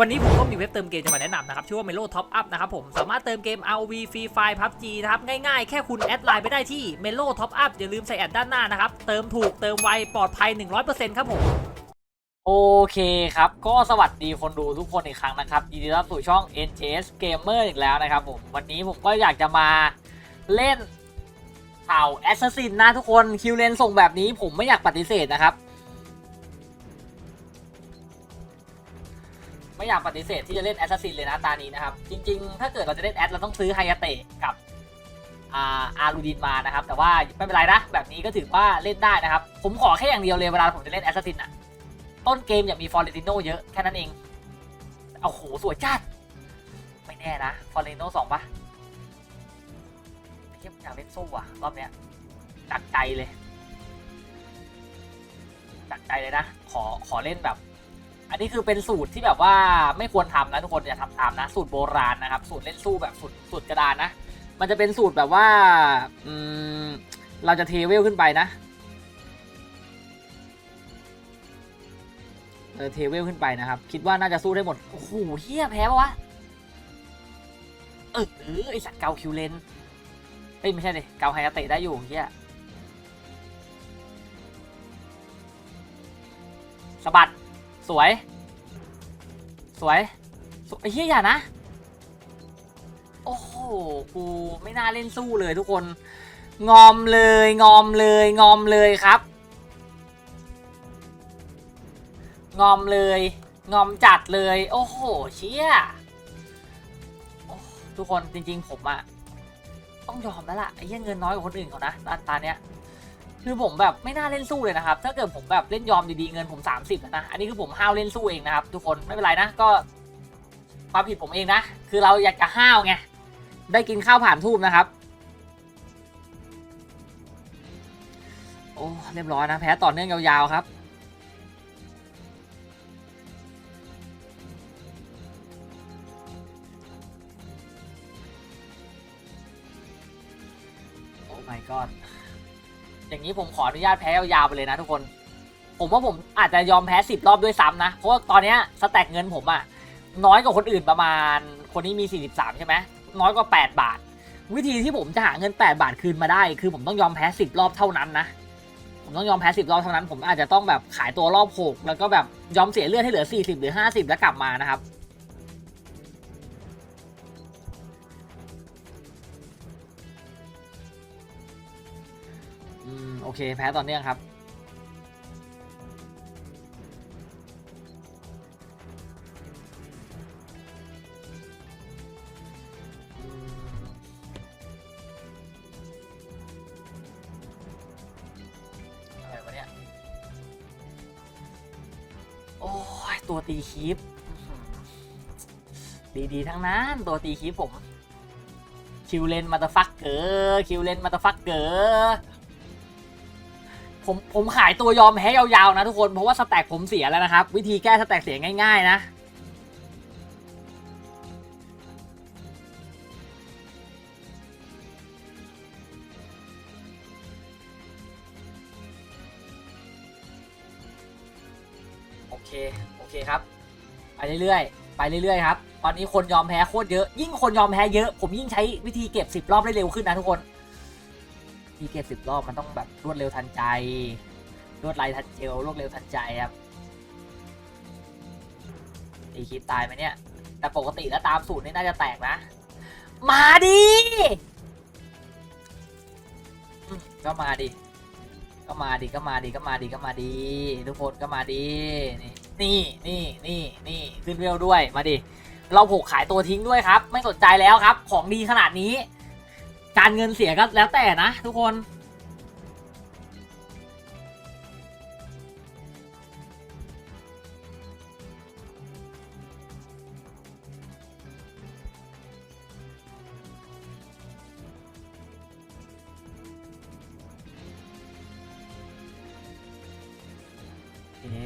วันนี้ผมก็มีเว็บเติมเกมจะมาแนะนำนะครับ ชื่อว่า Melo Top Up นะครับผม สามารถเติมเกม ROV Free Fire PUBG นะครับ ง่ายๆ แค่คุณแอดไลน์ไปได้ที่ Melo Top Up อย่าลืมใส่แอดด้านหน้านะครับ เติมถูกเติมไว ปลอดภัย 100%ครับผม โอเคครับ ก็สวัสดีคนดูทุกคนอีกครั้งนะครับ ยินดีต้อนรับสู่ช่อง NJS Gamer อีกแล้วนะครับผม วันนี้ผมก็อยากจะมาเล่นเผ่า Assassin นะทุกคน คิวเลนส่งแบบนี้ผมไม่อยากปฏิเสธนะครับ ไม่อยากปฏิเสธที่จะเล่นแอสซัสซินเลยนะตานี้นะครับ จริงๆ ถ้าเกิดเราจะเล่นแอดเราต้องซื้อไฮยาเตะกับอาอารูดินมานะครับ แต่ว่าไม่เป็นไรนะ แบบนี้ก็ถือว่าเล่นได้นะครับ ผมขอแค่อย่างเดียวเลยเวลาผมจะเล่นแอสซัสซินอะต้นเกมอย่ามีฟอร์เรติโนเยอะแค่นั้นเองเอาโหสวยจัด ไม่แน่นะฟอร์เรติโนสองปะเทียบอยากเล่นสู้อะรอบเนี้ยจักใจเลยจักใจเลยนะ ขอขอเล่นแบบ อันนี้คือเป็นสูตรที่แบบว่าไม่ควรทำนะทุกคนอย่าทำตามนะ สูตรโบราณนะครับ สูตรเล่นสู้แบบสูตรสูตรกระดานนะ มันจะเป็นสูตรแบบว่าอืมเราจะเทเวลขึ้นไปนะเออเทเวลขึ้นไปนะครับ คิดว่าน่าจะสู้ได้หมด โอ้โหเฮียแพ้ปะวะ เออเออไอสัตว์เกาคิวเลนเอ้ยไม่ใช่เลยเกาไฮยาเตะได้อยู่เฮียสะบัด สวย สวยสวยไอ้เฮียอย่านะ โอ้โห กูไม่น่าเล่นสู้เลยทุกคน งอมเลย งอมเลย งอมเลยครับ งอมเลย งอมจัดเลย โอ้โห เชี่ยทุกคนจริงๆผมอะต้องยอมแล้วล่ะไอ้เหี้ยเงินน้อยกว่าคนอื่นเขานะตาตาเนี้ย คือผมแบบไม่น่าเล่นสู้เลยนะครับ ถ้าเกิดผมแบบเล่นยอมดีๆเงินผม 30นะ อันนี้คือผมห้าวเล่นสู้เองนะครับ ทุกคนไม่เป็นไรนะก็ความผิดผมเองนะ คือเราอยากจะห้าวไง ได้กินข้าวผ่านทูบนะครับ โอ้เรียบร้อยนะแพ้ต่อเนื่องยาวๆครับ อย่างนี้ผมขออนุญาตแพ้ยาวๆไปเลยนะทุกคน ผมว่าผมอาจจะยอมแพ้สิบรอบด้วยซ้ำนะ เพราะว่าตอนนี้สแต็กเงินผมอะน้อยกว่าคนอื่นประมาณ คนนี้มี 43 ใช่ไหมน้อยกว่า 8 บาท วิธีที่ผมจะหาเงิน 8 บาทคืนมาได้ คือผมต้องยอมแพ้ 10 รอบเท่านั้นนะ ผมต้องยอมแพ้ 10 รอบเท่านั้น ผมอาจจะต้องแบบขายตัวรอบ 6 แล้วก็แบบยอมเสียเลือดให้เหลือ 40 หรือ 50 แล้วกลับมานะครับ มโอเค แพ้ต่อเนื่องครับ อะไรวะเนี่ย โอ้ย ตัวตีคีปดีๆ ทั้งนั้น ตัวตีคีปผม คิวเลนมาตาฟักเกอร์คิวเลนมาตาฟักเกอร์ ผมผมขายตัวยอมแพ้ยาวๆนะทุกคนเพราะว่าสแต็กผมเสียแล้วนะครับ วิธีแก้สแต็กเสียง่ายๆนะโอเคโอเคครับไปเรื่อยๆไปเรื่อยๆครับตอนนี้คนยอมแพ้โคตรเยอะ ยิ่งคนยอมแพ้เยอะ ผมยิ่งใช้วิธีเก็บสิบรอบได้เร็วขึ้นนะทุกคน วิธีเก็บสิบรอบมันต้องแบบรวดเร็วทันใจ รวดลายทันเจลรวดเร็วทันใจครับตีคิดตายไหมเนี่ย แต่ปกติแล้วตามสูตรนี่น่าจะแตกนะ มาดิก็มาดิ ก็มาดิ ก็มาดิ ก็มาดิ ก็มาดิ ทุกคนก็มาดิ นี่ นี่ นี่ นี่ ขึ้นเวลด้วย มาดิ เราผกขายตัวทิ้งด้วยครับ ไม่สนใจแล้วครับ ของดีขนาดนี้ การเงินเสียก็แล้วแต่นะทุกคนโอเค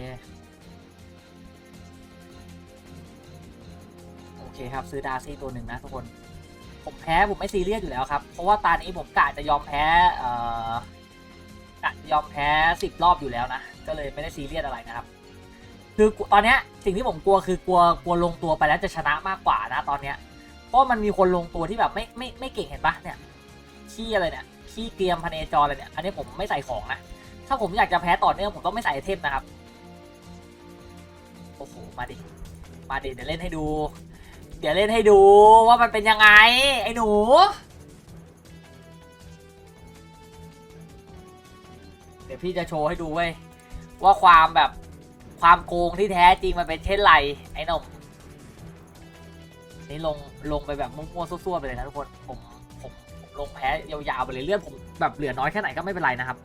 โอเคครับ ซื้อดาซี่ตัวหนึ่งนะทุกคน ผมแพ้ผมไม่ซีเรียสอยู่แล้วครับเพราะว่าตานี้ผมกะจะยอมแพ้เอ่อกะยอมแพ้สิบรอบอยู่แล้วนะก็เลยไม่ได้ซีเรียสอะไรนะครับ คือตอนเนี้ยสิ่งที่ผมกลัวคือกลัวกลัวลงตัวไปแล้วจะชนะมากกว่านะตอนเนี้ยเพราะมันมีคนลงตัวที่แบบไม่ไม่ไม่เก่งเห็นปะเนี่ยขี้อะไรเนี่ยขี้เกรียมพเนจรอะไรเนี่ยอันนี้ผมไม่ใส่ของนะถ้าผมอยากจะแพ้ต่อเนื่องผมต้องไม่ใส่เทมนะครับโอ้โหมาดิมาดิเดี๋ยวเล่นให้ดู เดี๋ยวเล่นให้ดูว่ามันเป็นยังไง ไอ้หนู เดี๋ยวพี่จะโชว์ให้ดูเว้ยว่าความแบบความโกงที่แท้จริงมันเป็นเช่นไร ไอ้หนมนี่ลงลงไปแบบมั่วๆซั่วๆไปเลยนะทุกคนผมผมผมลงแพ้ยาวๆไปเลยเลือดผมแบบเหลือน้อยแค่ไหนก็ไม่เป็นไรนะครับ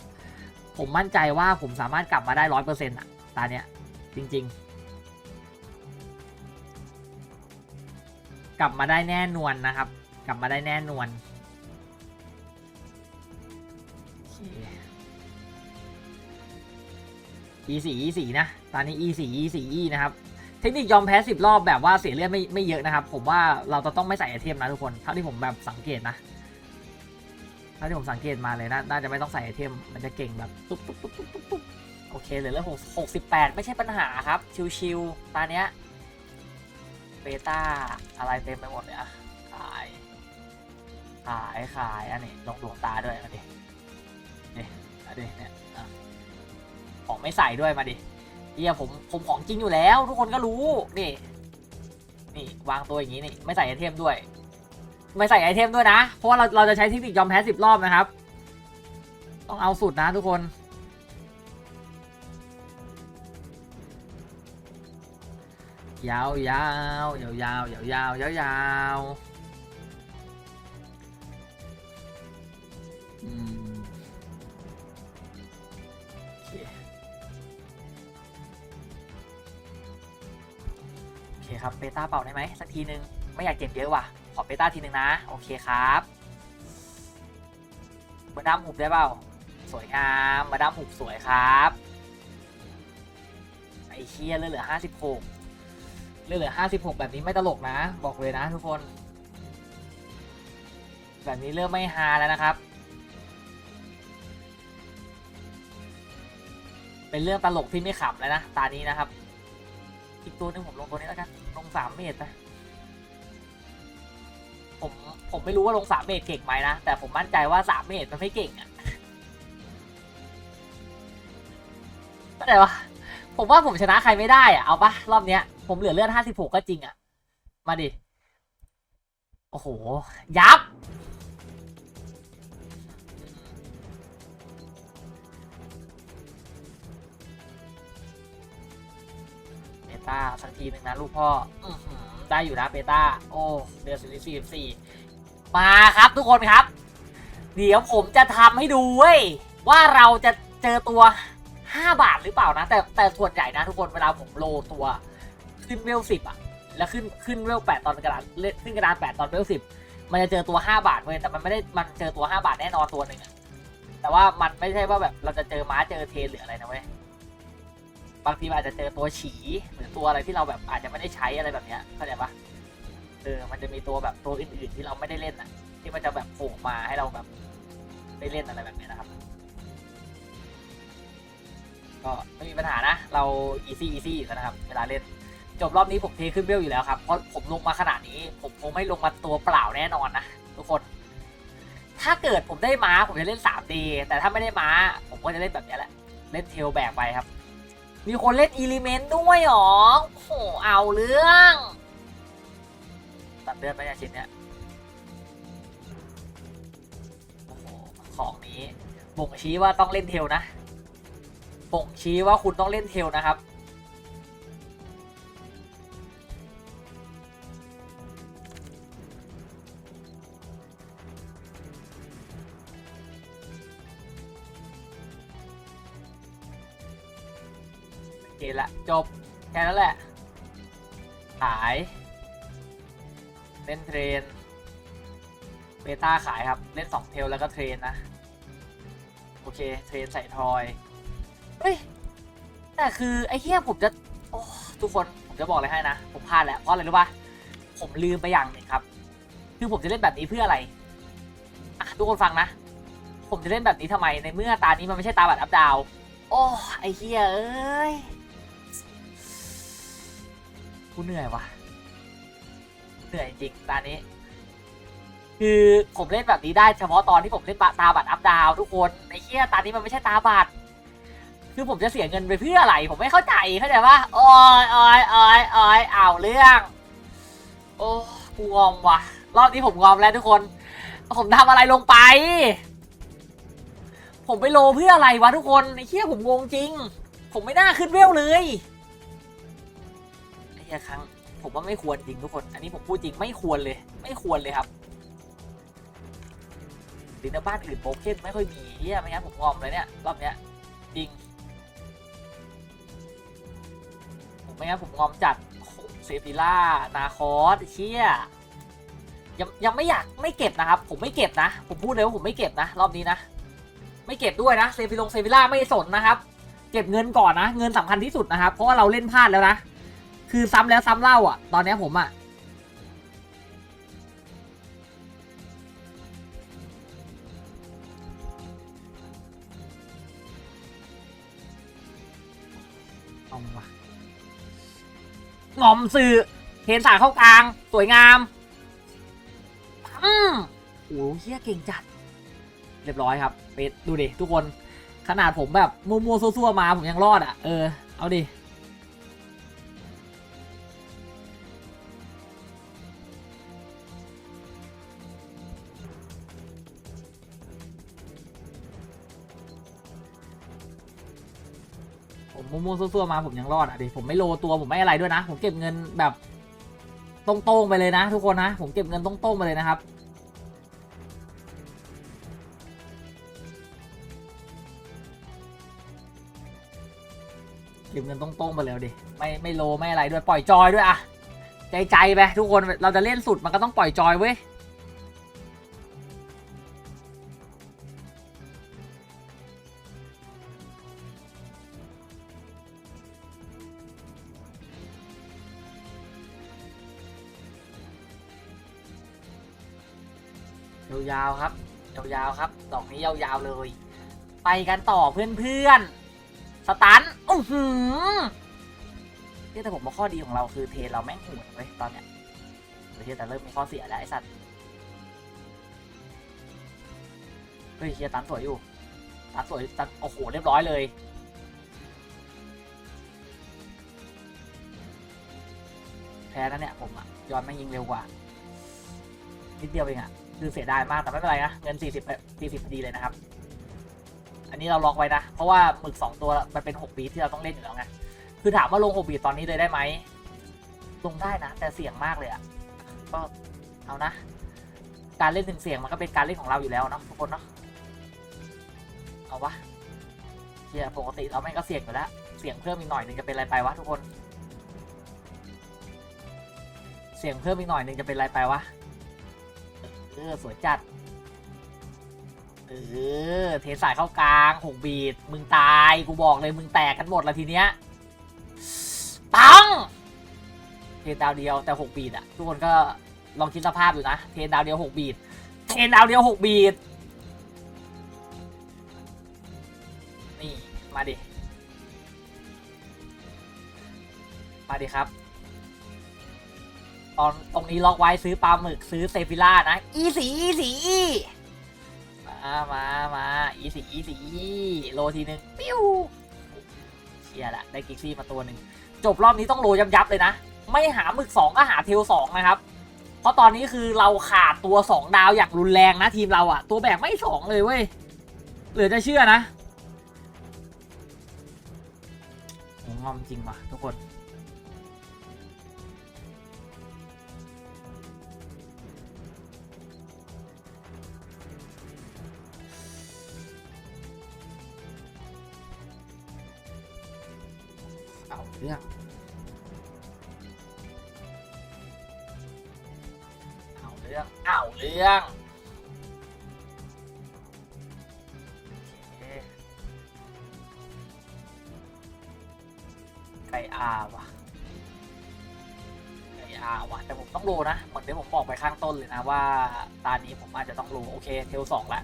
ผมมั่นใจว่าผมสามารถกลับมาได้ร้อยเปอร์เซ็นต์อะตาเนี้ยจริง ๆ กลับมาได้แน่นวนนะครับ กลับมาได้แน่นวนโอเค e 4 e 4นะ ตอนนี้ e 4 e 4 e นะครับ เทคนิคยอมแพ้สิบรอบแบบว่าเสียเลือดไม่ไม่เยอะนะครับ ผมว่าเราจะต้องไม่ใส่ไอเทมนะทุกคน เท่าที่ผมแบบสังเกตนะ เท่าที่ผมสังเกตมาเลยนะ น่าจะไม่ต้องใส่ไอเทม มันจะเก่งแบบตุ๊บตุ๊บตุ๊บตุ๊บตุ๊บตุ๊บโอเคเหลือเรื่องหกหกสิบแปดไม่ใช่ปัญหาครับ ชิวๆตอนเนี้ย เบต้าอะไรเต็มไปหมดเลยอะขาย ขายขายอันนี้ลงดวงตาด้วยมาดิเนี่มาดิเนี่ยของไม่ใส่ด้วยมาดิเฮียผมผมของจริงอยู่แล้ว ทุกคนก็รู้นี่ นี่วางตัวอย่างนี้นี่ไม่ใส่ไอเทมด้วย ไม่ใส่ไอเทมด้วยนะ เพราะว่าเราเราจะใช้เทคนิคยอมแพ้สิบรอบนะครับ ต้องเอาสุดนะทุกคน ยาวยาวยาวยาวยาวยาวยาวยาวโอเคโอเคครับเบต้าเป่าได้ไหมสักทีนึง ไม่อยากเจ็บเยอะว่ะ ขอเบต้าทีนึงนะ โอเคครับมาดามหุบได้เปล่า สวยงามมาดามหุบสวยครับไอเคียเลือเหลือห้าสิบหก เลือเหลือห้าสิบหกแบบนี้ไม่ตลกนะ บอกเลยนะทุกคน แบบนี้เริ่มไม่ฮาแล้วนะครับ เป็นเรื่องตลกที่ไม่ขำแล้วนะ ตานี้นะครับ อีกตัวหนึงผมลงตัวนี้แล้วกัน ลงสามเมตรนะผมผมไม่รู้ว่าลงสามเมตรเก่งไหมนะ แต่ผมมั่นใจว่าสามเมตรมันไม่เก่งอะแต่ว่าผมว่าผมชนะใครไม่ได้อะเอาปะรอบเนี้ย ผมเหลือเลือดห้าสิบหกก็จริงอะมาดิ โอ้โห ยับ เบต้าสักทีหนึ่งนะลูกพ่ออได้อยู่นะเบต้า โอ้เดือนสี่สี่สี่มาครับทุกคนครับ เดี๋ยวผมจะทำให้ดูเว้ย ว่าเราจะเจอตัว 5 บาทหรือเปล่านะ แต่แต่ส่วนใหญ่นะทุกคนเวลาผมโลตัว ขึ้นเวลสิบอะแล้วขึ้นขึ้นเวลแปดตอนกระดานเล่นขึ้นกระดานแปดตอนเวลสิบมันจะเจอตัว5บาทเว้ยแต่มันไม่ได้มันเจอตัว5บาทแน่นอนตัวหนึ่งอะแต่ว่ามันไม่ใช่ว่าแบบเราจะเจอม้าเจอเทนหรืออะไรนะเว้ยบางทีอาจจะเจอตัวฉีหรือตัวอะไรที่เราแบบอาจจะไม่ได้ใช้อะไรแบบเนี้ยเข้าใจปะเออมันจะมีตัวแบบตัวอื่นๆที่เราไม่ได้เล่นอะ ที่มันจะแบบโผล่มาให้เราแบบได้เล่นอะไรแบบนี้นะครับ ก็ไม่มีปัญหานะ เรา easy easy อยู่แล้วนะครับ เวลาเล่น จบรอบนี้ผมเทขึ้นเบลอยู่แล้วครับ เพราะผมลงมาขนาดนี้ ผมคงไม่ลงมาตัวเปล่าแน่นอนนะทุกคน ถ้าเกิดผมได้ม้าผมจะเล่น 3D แต่ถ้าไม่ได้ม้า ผมก็จะเล่นแบบนี้แหละ เล่นเทลแบกไปครับ มีคนเล่นอีลิเมนต์ด้วยหรอโอ้โหเอาเรื่องตัดเลือดไปเนี่ยชิ้นเนี้ยโอ้โหของนี้บ่งชี้ว่าต้องเล่นเทลนะบ่งชี้ว่าคุณต้องเล่นเทลนะครับ จบ แค่นั้นแหละ ขาย เล่นเทรน เบต้าขายครับ เล่นสองเทลแล้วก็เทรนนะ โอเค เทรนใส่ทอย เฮ้ย แต่คือไอ้เหี้ยผมจะ โอ้ ทุกคน ผมจะบอกอะไรให้นะ ผมพลาดแล้ว เพราะอะไรรู้ป่ะผมลืมไปอย่างหนึ่งครับ คือผมจะเล่นแบบนี้เพื่ออะไรอะทุกคนฟังนะ ผมจะเล่นแบบนี้ทำไม ในเมื่อตานี้มันไม่ใช่ตาบัตรอัพดาว โอ้ ไอ้เหี้ยเอ้ย กูเหนื่อยวะเหนื่อยจริงตอนนี้ คือผมเล่นแบบนี้ได้เฉพาะตอนที่ผมเล่นตาบัตรอัพดาวทุกคนไอ้เหี้ยตอนนี้มันไม่ใช่ตาบัตรคือผมจะเสียเงินไปเพื่ออะไร ผมไม่เข้าใจเข้าใจปะโอ้ยโอ้ยโอ้ยโอ้ยเอาเรื่อง โอ้กูงอมว่ะ รอบนี้ผมงอมแล้วทุกคน ผมทำอะไรลงไป ผมไปโลเพื่ออะไรวะทุกคนไอ้เหี้ยผมงงจริง ผมไม่น่าขึ้นเวลเลย ไอ้เหี้ยครั้ง ผมว่าไม่ควรจริงทุกคน อันนี้ผมพูดจริงไม่ควรเลย ไม่ควรเลยครับดินบ้านอื่นโปเกนไม่ค่อยมีเฮียไม่งั้นผมงอมเลยเนี่ยรอบเนี้ยจริงผมไม่งั้นผมงอมจัดเซฟิล่านาคอสเชี่ยยังยังไม่อยากไม่เก็บนะครับ ผมไม่เก็บนะ ผมพูดเลยว่าผมไม่เก็บนะ รอบนี้นะ ไม่เก็บด้วยนะเซฟิลงเซฟิล่าไม่สนนะครับ เก็บเงินก่อนนะ เงินสำคัญที่สุดนะครับ เพราะว่าเราเล่นพลาดแล้วนะ คือซ้ำแล้วซ้ำเล่าอะ ตอนนี้ผมอะ เอาวะงอมสื่อเทนสายเข้ากลาง สวยงาม อืมโอ้เฮียเก่งจัด เรียบร้อยครับเป็ดดูดิ ทุกคน ขนาดผมแบบมัวๆซั่วๆมาผมยังรอดอะ เออ เอาดิ มมั่วๆซั่วๆมาผมยังรอดอะดิผมไม่โลตัวผมไม่อะไรด้วยนะ ผมเก็บเงินแบบตรงๆไปเลยนะ ทุกคนนะ ผมเก็บเงินตรงๆไปเลยนะครับเก็บเงินตรงๆไปเลยดิไม่ไม่โลไม่อะไรด้วยปล่อยจอยด้วยอะใจใจไปทุกคนเราจะเล่นสุดมันก็ต้องปล่อยจอยเว้ยาวๆครับยาวๆครับ ดอกนี้ยาวๆเลย ไปกันต่อเพื่อนๆ สตันอื้อหือเนี่ยแต่ผมว่าข้อดีของเราคือเทรนเราแม่งโหดเว้ยตอนเนี้ยเฮียแต่เริ่มมีข้อเสียแล้วไอ้สัตว์ เฮ้ยเฮียตันสวยอยู่ ตันสวยตันโอ้โหเรียบร้อยเลยแพ้แล้วเนี่ยผมอะยอนแม่งยิงเร็วกว่า นิดเดียวเองอะ คือเสียดายมากแต่ไม่เป็นไรนะเงิน 40 40พอดีเลยนะครับ อันนี้เราล็อกไว้นะ เพราะว่าหมึก 2 ตัวมันเป็น 6 บีทที่เราต้องเล่นอยู่แล้วไงคือถามว่าลง 6 บีทตอนนี้เลยได้ไหมลงได้นะ แต่เสี่ยงมากเลยอะก็เอานะ การเล่นถึงเสี่ยงมันก็เป็นการเล่นของเราอยู่แล้วเนาะทุกคนเนาะเอาวะเฮียปกติเราไม่ก็เสี่ยงอยู่แล้วเสี่ยงเพิ่มอีกหน่อยหนึ่งจะเป็นอะไรไปวะทุกคน เสี่ยงเพิ่มอีกหน่อยหนึ่งจะเป็นอะไรไปวะ เออสวยจัด เออ เทสายเข้ากลางหกบีด มึงตาย กูบอกเลยมึงแตกกันหมดละทีเนี้ย ปัง เทนดาวเดียวแต่หกบีดอะทุกคนก็ลองคิดสภาพอยู่นะ เทนดาวเดียวหกบีด เทนดาวเดียวหกบีด นี่ มาดิ มาดิครับ ตอนตรงนี้ล็อกไว้ซื้อปลาหมึกซื้อเซฟิล่านะ อีสีอีสีมามามาอีสีอีสีโลทีหนึ่งปิ้วเชียละได้กิกซี่มาตัวหนึ่งจบรอบนี้ต้องโลยับยับๆเลยนะ ไม่หาหมึกสองก็หาเทลสองนะครับ เพราะตอนนี้คือเราขาดตัวสองดาวอย่างรุนแรงนะทีมเราอะตัวแบกไม่สองเลยเว้ยเหลือจะเชื่อนะงอมจริงว่ะทุกคน เอาเรื่องเอาเรื่องเอาเรื่องไก่อาว่ะไก่อาว่ะแต่ผมต้องโลนะ เหมือนที่ผมบอกไปข้างต้นเลยนะว่าตอนนี้ผมอาจจะต้องโลโอเคเทลสองละ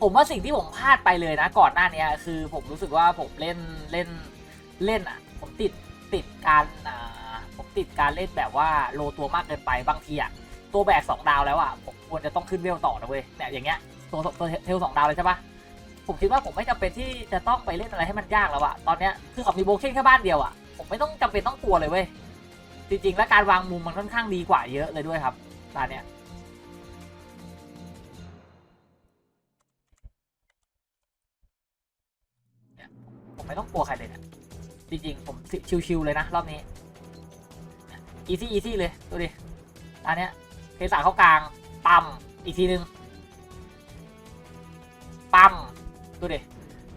ผมว่าสิ่งที่ผมพลาดไปเลยนะ ก่อนหน้านี้คือผมรู้สึกว่าผมเล่นเล่นเล่นอะ การผมติดการเล่นแบบว่าโลตัวมากเกินไปบางทีอะตัวแบกสองดาวแล้วอะผมควรจะต้องขึ้นเวลต่อนะเว้ยเนี่ยอย่างเงี้ยตัวตัวเทลสองดาวเลยใช่ปะผมคิดว่าผมไม่จำเป็นที่จะต้องไปเล่นอะไรให้มันยากแล้วอะตอนเนี้ยคือเขามีโบเคนแค่บ้านเดียวอะผมไม่ต้องจำเป็นต้องกลัวเลยเว้ยจริงๆ แล้วการวางมุมมันค่อนข้างดีกว่าเยอะเลยด้วยครับตอนเนี้ยผมไม่ต้องกลัวใครเลยเนี่ย จริงๆ ผมชิวๆเลยนะ รอบนี้อีซี่อีซี่เลย ดูดิอันเนี้ยเทสาเข้ากลาง ปั๊ม อีกทีนึง ปั๊ม ดูดิ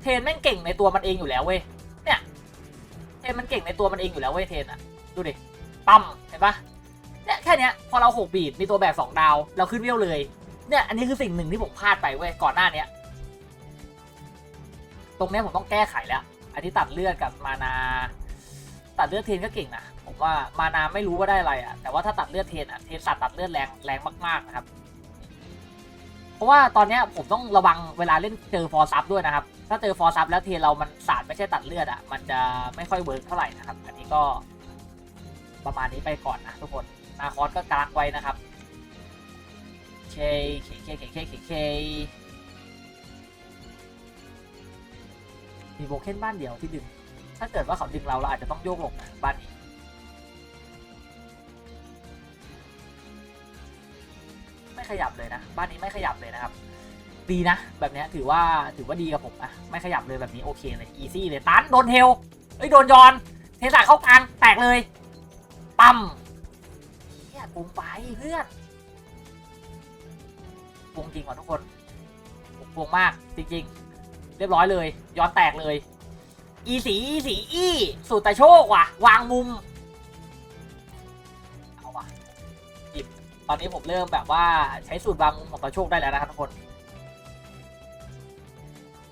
เทนแม่งเก่งในตัวมันเองอยู่แล้วเว้ย เนี่ย เทนมันเก่งในตัวมันเองอยู่แล้วเว้ยเทนอะดูดิ ปั๊ม เห็นปะเนี่ยแค่เนี้ย พอเราหกบีดมีตัวแบกสองดาว เราขึ้นเวลเลย เนี่ย อันนี้คือสิ่งหนึ่งที่ผมพลาดไปเว้ย ก่อนหน้าเนี้ย ตรงเนี้ยผมต้องแก้ไขแล้ว อันที่ตัดเลือดกับมานาตัดเลือดเทนก็เก่งนะผมว่ามานาไม่รู้ว่าได้อะไรอะแต่ว่าถ้าตัดเลือดเทนอะเทนสัตว์ตัดเลือดแรงแรงมากๆนะครับ เพราะว่าตอนเนี้ยผมต้องระวังเวลาเล่นเจอฟอร์ซับด้วยนะครับ ถ้าเจอฟอร์ซับแล้วเทนเรามันสาดไม่ใช่ตัดเลือดอะมันจะไม่ค่อยเวิร์กเท่าไหร่นะครับ อันนี้ก็ประมาณนี้ไปก่อนนะทุกคนนาคอสก็กลางไว้นะครับเคเคเคเคเคเค มีโบเคนบ้านเดียวที่ดึง ถ้าเกิดว่าเขาดึงเราเราอาจจะต้องโยกหลบนะบ้านนี้ไม่ขยับเลยนะ บ้านนี้ไม่ขยับเลยนะครับ ดีนะ แบบนี้ถือว่าถือว่าดีกับผมนะไม่ขยับเลยแบบนี้โอเคเลยอีซี่เลยตันโดนเทลเอ้ยโดนยอนเทสาเข้ากลางแตกเลยปั๊มเนี่ยกุมไปเพื่อนกุงจริงว่ะทุกคนกุงมากจริงๆ เรียบร้อยเลย ยอนแตกเลย อีสีอีสีอีสูตรตะโชคว่ะ วางมุมเอาว่ะหยิบตอนนี้ผมเริ่มแบบว่าใช้สูตรวางมุมของตะโชคได้แล้วนะครับทุกคน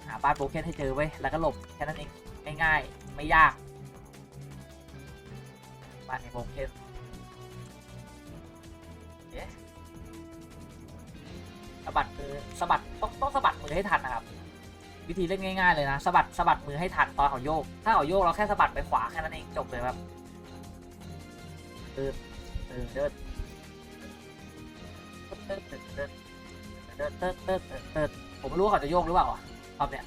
หาบ้านโบรกเคนให้เจอไว้แล้วก็หลบแค่นั้นเองง่ายๆไม่ยากบ้านในโบรกเคนเอ๊ะสะบัดมือสะบัดต้องต้องสะบัดมือให้ทันนะครับ วิธีเล่นง่ายๆเลยนะสะบัดสะบัดมือให้ทันตอนเขาโยก ถ้าเขาโยกเราแค่สะบัดไปขวาแค่นั้นเองจบเลยแบบเออเออเดินเดินเดินเดินเดินเดินเดินผมไม่รู้เขาจะโยกหรือเปล่าอะรอบเนี้ย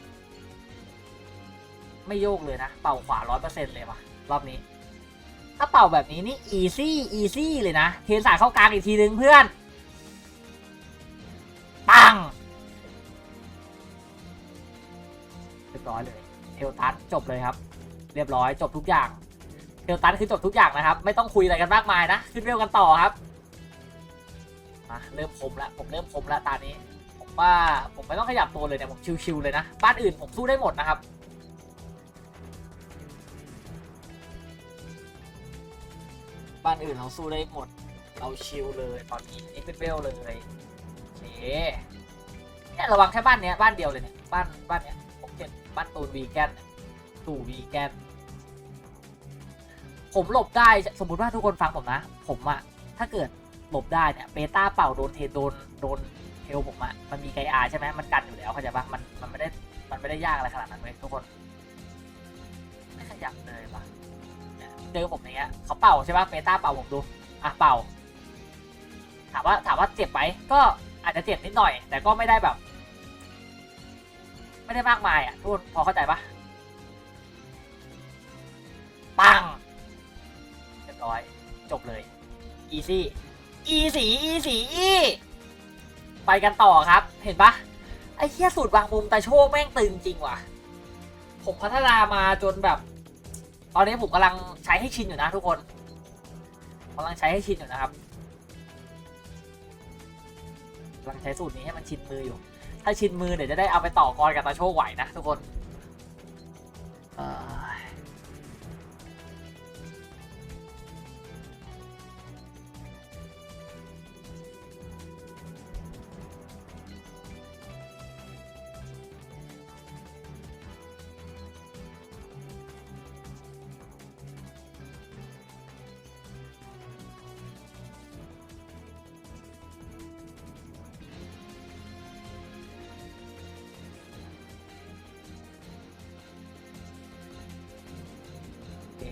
ไม่โยกเลยนะ เป่าขวาร้อยเปอร์เซ็นต์เลยว่ะรอบนี้ ถ้าเป่าแบบนี้นี่อีซี่อีซี่เลยนะ เทนสายเข้ากลางอีกทีนึงเพื่อน จบเลยครับ เรียบร้อยจบทุกอย่างเทลตันคือจบทุกอย่างนะครับ ไม่ต้องคุยอะไรกันมากมายนะ ขึ้นเร็วกันต่อครับมาเริ่มคมแล้วผมเริ่มคมแล้วตอนนี้ ผมว่าผมไม่ต้องขยับตัวเลยเนี่ยผมชิวๆเลยนะ บ้านอื่นผมสู้ได้หมดนะครับบ้านอื่นเราสู้ได้หมด เราชิลเลยตอนนี้นี่เป็นเวลเลยโอเคเนี่ยระวังแค่บ้านเนี้ยบ้านเดียวเลยเนี่ยบ้านบ้านเนี้ยผมเห็นบ้านตูนวีแกนเนี่ย ตูวีแกน ผมหลบได้สมมุติว่าทุกคนฟังผมนะ ผมอะถ้าเกิดหลบได้เนี่ยเบต้าเป่าโดนเทโดนโดนเทลผมอะมันมีไกอาใช่ไหมมันกันอยู่แล้วเข้าใจปะมันมันไม่ได้มันไม่ได้ยากอะไรขนาดนั้นเลยทุกคน ไม่ขยับเลยปะเนี่ยเจอผมอย่างเงี้ยเขาเป่าใช่ปะเบต้าเป่าผมดูอะเป่า ถามว่าถามว่าเจ็บไหมก็อาจจะเจ็บนิดหน่อย แต่ก็ไม่ได้แบบ ไม่ได้มากมายอะทุกคนพอเข้าใจปะ ปังเรียบร้อย จบเลย อีซี่ อีสี อีสี อี ไปกันต่อครับ เห็นปะไอ้เหี้ยสูตรวางมุมแตาโชคแม่งตึงจริงว่ะ ผมพัฒนามาจนแบบ ตอนนี้ผมกำลังใช้ให้ชินอยู่นะทุกคนกำลังใช้ให้ชินอยู่นะครับกำลังใช้สูตรนี้ให้มันชินมืออยู่ ถ้าชินมือเดี๋ยวจะได้เอาไปต่อกรกับตาโชคไหวนะทุกคน เอ่อ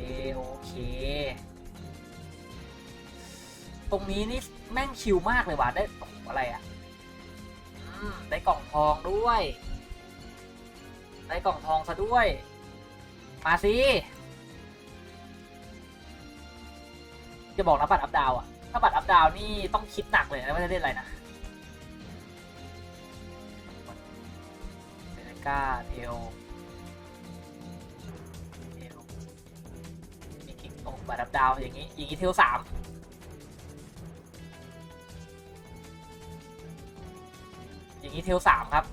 โอเคโอเค ตรงนี้นี่แม่งชิลมากเลยว่ะได้โอ้โหอะไรอะอได้กล่องทองด้วย ได้กล่องทองซะด้วย มาสิจะบอกนะบัตรอัพดาวอะถ้าบัตรอัพดาวนี่ต้องคิดหนักเลยนะว่าจะเล่นอะไรนะเซเนกาเทล คิกโอ้บัตรอัพดาวอย่างนี้อย่างนี้เทลสามอย่างนี้เทลสามครับ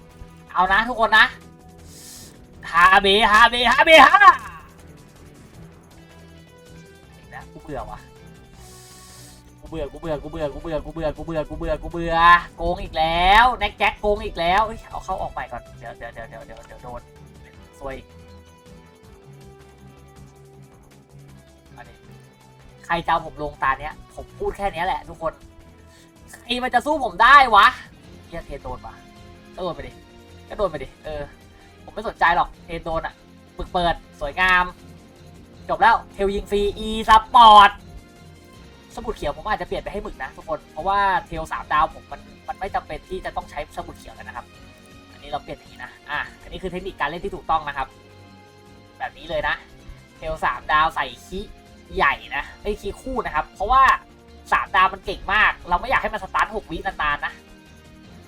เอานะทุกคนนะฮาเบฮาเบฮาเบฮาอีกแล้วกูเบื่อว่ะกูเบื่อกูเบื่อกูเบื่อกูเบื่อกูเบื่อกูเบื่อกูเบื่อกูเบื่อโกงอีกแล้วแน็กแจ็คโกงอีกแล้วเอาเข้าออกไปก่อนเดี๋ยวเดี๋ยวเดี๋ยวเดี๋ยวเดี๋ยวเดี๋ยวโดนซวยอีก ใครจะเอาผมลงตาเนี้ย ผมพูดแค่นี้แหละทุกคนใครมันจะสู้ผมได้วะเฮียเทโดนปะก็โดนไปดิก็โดนไปดิเออ ผมไม่สนใจหรอกเทโดนอะปึกเปิดสวยงาม จบแล้วเทลยิงฟรี e สปอร์ตสมุดเขียวผมอาจจะเปลี่ยนไปให้หมึกนะทุกคน เพราะว่าเทลสามดาวผมมันมันไม่จำเป็นที่จะต้องใช้สมุดเขียวแล้วนะครับ อันนี้เราเปลี่ยนอย่างนี้นะ อะ อันนี้คือเทคนิคการเล่นที่ถูกต้องนะครับ แบบนี้เลยนะ เทลสามดาวใส่คี ใหญ่นะไอ้คีคู่นะครับ เพราะว่าสามดาวมันเก่งมาก เราไม่อยากให้มันสตาร์ทหกวินานๆนะ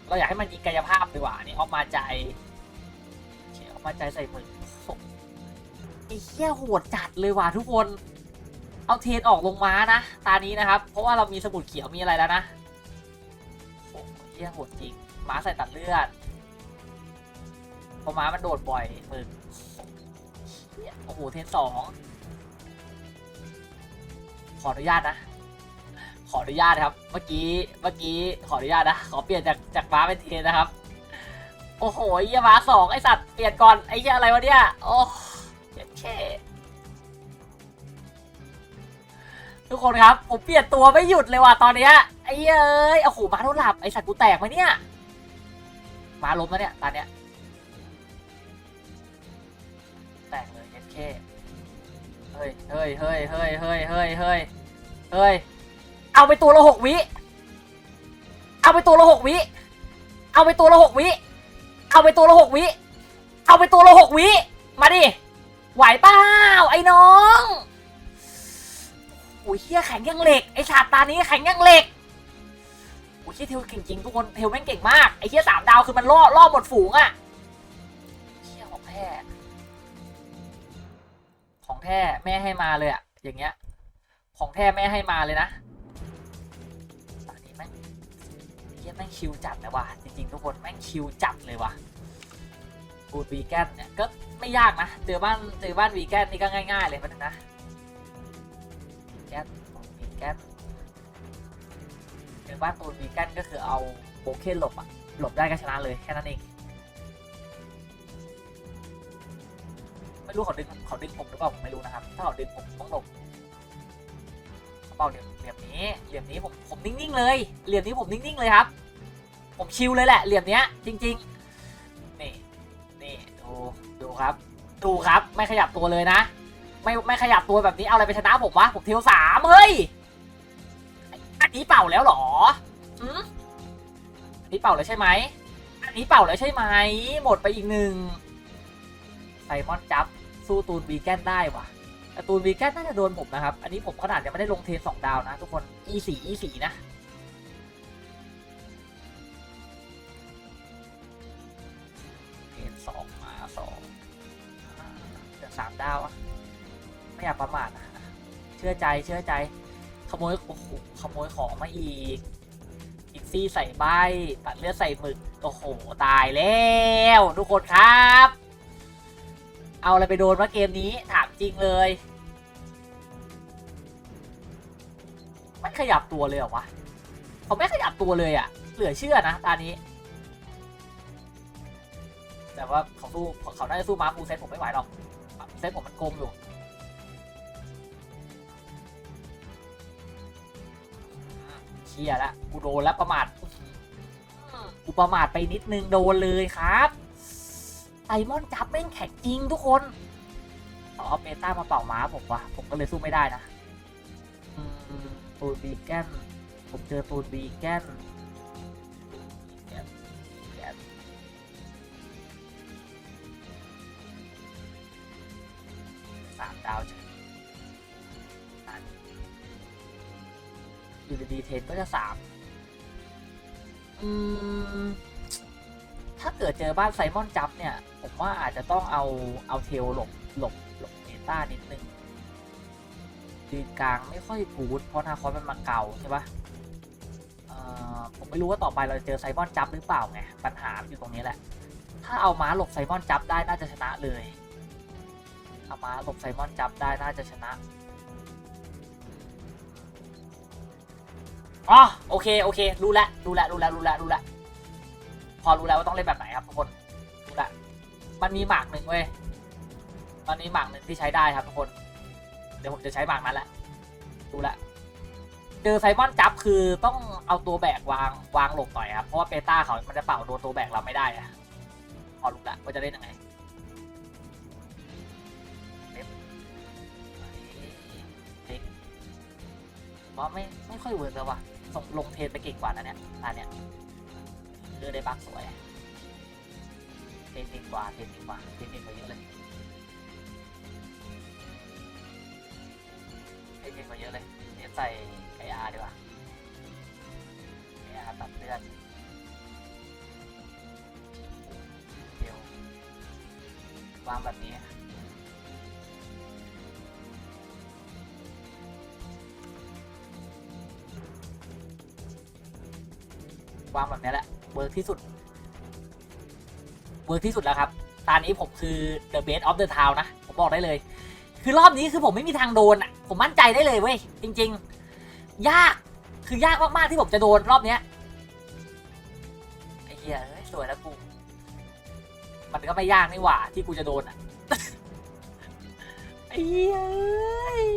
เราอยากให้มันยิงกายภาพดีกว่านี่ออกมาใจเชี่ยเอามาใจใส่มือโอ้โหไอ้เหี้ยโหดจัดเลยว่ะทุกคน เอาเทนออกลงม้านะ ตานี้นะครับ เพราะว่าเรามีสมุดเขียวมีอะไรแล้วนะโอ้โหเหี้ยโหดจริง ม้าใส่ตัดเลือดเพราะม้ามันโดดบ่อยมึงโอ้โหเทนสอง ออนุญาตนะ ขออนุญาตครับ เมื่อกี้ เมื่อกี้ขออนุญาตนะ ขอเปลี่ยนจากจากม้าเป็นเทนนะครับ โอ้โหไอ้เหี้ยมาสองไอสัตว์เปลี่ยนก่อนไอ้เหี้ยอะไรวะเนี่ย โอ้เจ็บแค่ทุกคนครับ ผมเปลี่ยนตัวไม่หยุดเลยว่ะตอนเนี้ยไอ้เอ้ยโอ้โหม้าโดนหลับไอสัตว์กูแตกไหมเนี่ยม้าล้มแล้วเนี่ยตอนเนี้ยแตกเลยเจ็บแค่ เฮ้ยเฮ้ยเฮ้ยเฮ้ยเฮ้ยเฮ้ยเฮ้ยเฮ้ย เอาไปตัวละหกวิ เอาไปตัวละหกวิ เอาไปตัวละหกวิ เอาไปตัวละหกวิ เอาไปตัวละหกวิ มาดิ ไหวเปล่าไอ้น้องโอ้ยเฮียแข็งยังเหล็ก ไอ้ชาตานี้แข็งยังเหล็กโอ้ยเฮียเทลเก่งจริงทุกคนเทลแม่งเก่งมาก ไอ้เฮียสามดาวคือมันล่อล่อหมดฝูงอะเฮียของแท้ ของแท้แม่ให้มาเลยอะอย่างเงี้ย ของแท้แม่ให้มาเลยนะตอนนี้แม่งเฮียแม่งชิลจัดเลยว่ะจริงๆทุกคนแม่งชิลจัดเลยว่ะบูดวีแกนเนี่ยก็ไม่ยากนะเจอบ้านเจอบ้านวีแกนนี่ก็ง่ายๆเลยมันนะวีแกนวีแกนเจอบ้านตูนวีแกนก็คือเอาโบเคนหลบอะหลบได้ก็ชนะเลยแค่นั้นเอง ไม่รู้เขาดึงเขาดึงผมหรือเปล่าผมไม่รู้นะครับ ถ้าเขาดึงผมผมต้องหลบเปล่าเหลี่ยมเหลี่ยมนี้เหลี่ยมนี้ผมผมนิ่งๆเลยเหลี่ยมนี้ผมนิ่งๆเลยครับ ผมชิลเลยแหละเหลี่ยมเนี้ย จริง ๆ นี่นี่ดูดูครับ ดูครับไม่ขยับตัวเลยนะไม่ไม่ขยับตัวแบบนี้เอาอะไรไปชนะผมวะผมเทลสามเฮ้ยอันนี้เป่าแล้วเหรออืมอันนี้เป่าแล้วใช่ไหมอันนี้เป่าแล้วใช่ไหมหมดไปอีกหนึ่งไซมอนจับ สู้ตูนวีแกนได้ว่ะแต่ตูนวีแกนน่าจะโดนผมนะครับ อันนี้ผมขนาดยังไม่ได้ลงเทนสองดาวนะ ทุกคน e สี่ e สี่นะเทนสองมาสองอ่าเดี๋ยวสามดาวอะไม่อยากประมาทนะเชื่อใจเชื่อใจ ขโมยโอ้โหขโมยของมาอีกอีกซี่ใส่ใบตัดเลือดใส่หมึก โอ้โห ตายแล้ว ทุกคนครับ เอาอะไรไปโดนวะเกมนี้ถามจริงเลยไม่ขยับตัวเลยเหรอวะเขาไม่ขยับตัวเลยอะ่ะเหลือเชื่อนะตานี้ แต่ว่าเขาสู้เขาน่าจะสู้มาฟูลเซตผมไม่ไหวหรอกเซตผมมันโกงอยู่อืมเชียละกูโดนแล้วประมาทอืมกูประมาทไปนิดนึงโดนเลยครับ ไอมอนจับแม่งแข็งจริงทุกคนอ๋อเมตามาเป่าม้าผมวะผมก็เลยสู้ไม่ได้นะอืมตูนบีแกนผมเจอตูนบีแกนสามดาวเฉยอันอยู่ดีๆเทนก็จะสามอืม เกิดเจอบ้านไซมอนจับเนี่ย ผมว่าอาจจะต้องเอาเอาเทลหลบหลบหลบเมตานิดนึงยืนกลางไม่ค่อยกูดเพราะนาคอสมันมาเก่าใช่ปะผมไม่รู้ว่าต่อไปเราจะเจอไซมอนจับหรือเปล่าไงปัญหาอยู่ตรงนี้แหละ ถ้าเอาม้าหลบไซมอนจับได้น่าจะชนะเลยเอาม้าหลบไซมอนจับได้น่าจะชนะอ๋อโอเคโอเครู้แล้วรู้แล้วรู้แล้วรู้แล้วรู้แล้ว พอรู้แล้วว่าต้องเล่นแบบไหนครับทุกคนรู้ละมันมีหมากหนึ่งเว้ยมันมีหมากหนึ่งที่ใช้ได้ครับทุกคน เดี๋ยวผมจะใช้หมากนั้นแหละรู้ละเจอไซมอนจับคือต้องเอาตัวแบกวางวางหลบหน่อยครับเพราะว่าเปต้าเขามันจะเป่าโดนตัวแบกเราไม่ได้อะพอรู้ละว่าจะเล่นยังไงเล็บเล็กว่าไม่ไม่ค่อยเวิร์กแล้วว่ะส่งลงเทนไปเก่งกว่านะเนี่ยตาเนี่ย อกได้บักสวยเทนนิกกว่าเทนนิกกว่าเทนนิกว่าเยอะเลยเทนนิกว่าเยอะเลยเดี๋ยวใส่ไออาร์ดีกว่าไออาร์ตัดเลือดเดี๋ยววางแบบนี้วางแบบนี้แหละ วิร์กที่สุดเวิร์กที่สุดแล้วครับ ตอนนี้ผมคือ the best of the town นะ ผมบอกได้เลย คือรอบนี้คือผมไม่มีทางโดนอะ ผมมั่นใจได้เลยเว้ย จริง ๆ ยาก คือยากมาก ๆ ที่ผมจะโดนรอบเนี้ยไอ้เหี้ยสวยแล้วกู มันก็ไม่ยากนี่หว่า ที่กูจะโดนอะ ไอ้เหี้ยเอ้ย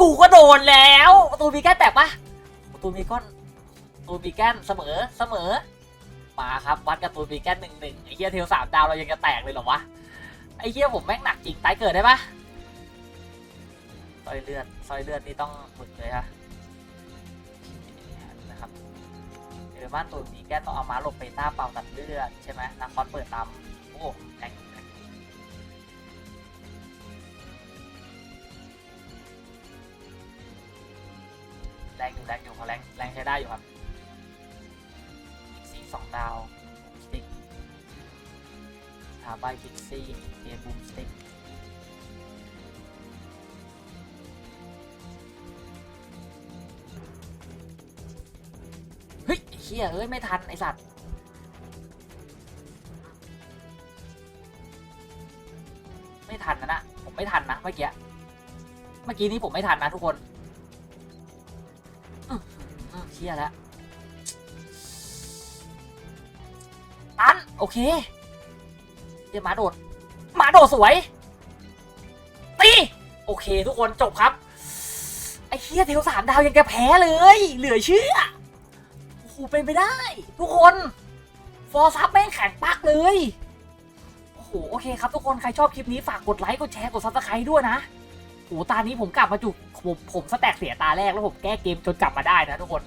กูก็โดนแล้วประตูมีแก้แตกปะประตูมีก้อน ตูนบีแกนเสมอเสมอ มาครับวัดกับตูนบีแกนหนึ่งหนึ่งไอ้เหี้ยเทลสามดาวเรายังจะแตกเลยเหรอวะไอ้เหี้ยผมแม่งหนักจริงตายเกิดได้ปะซอยเลือดซอยเลือดนี่ต้องหมึกเลยฮะนะครับเดี๋ยวบ้านตูนบีแกนต้องเอาม้าหลบไปต้าเป่าตัดเลือดใช่ไหมนาคอสเปิดตามโอ้แรงแรงแรงอยู่แรงอยู่เขาแรงแรงใช้ได้อยู่ครับ สองดาวสติ๊กทาใบายคิกซี่เอบูมสติ๊กเฮ้ยเฮียเอ้ย ไม่ทัน ไอสัตว์ไม่ทันนะนะผมไม่ทันนะเมื่อกี้เมื่อกี้นี้ผมไม่ทันนะทุกคนเชี่ยแล้ว โอเคเดี๋ยวหมาโดดหมาโดดสวยตีโอเค ทุกคนจบครับ ไอ้เฮียเทลสามดาวยังจะแพ้เลย เหลือเชื่อโอ้โหเป็นไปได้ ทุกคน ฟอร์ซับแม่งแข็งปักเลยโอ้โหโอเคครับทุกคนใครชอบคลิปนี้ฝากกดไลค์กดแชร์กดซับสไครต์ด้วยนะโอ้โหตานี้ผมกลับมาจุกผมผมสแต็กเสียตาแรกแล้วผมแก้เกมจนกลับมาได้นะทุกคน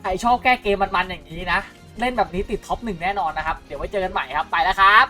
ใครชอบแก้เกมมันๆอย่างนี้นะ เล่นแบบนี้ติดท็อปหนึ่งแน่นอนนะครับ เดี๋ยวไว้เจอกันใหม่ครับ ไปแล้วครับ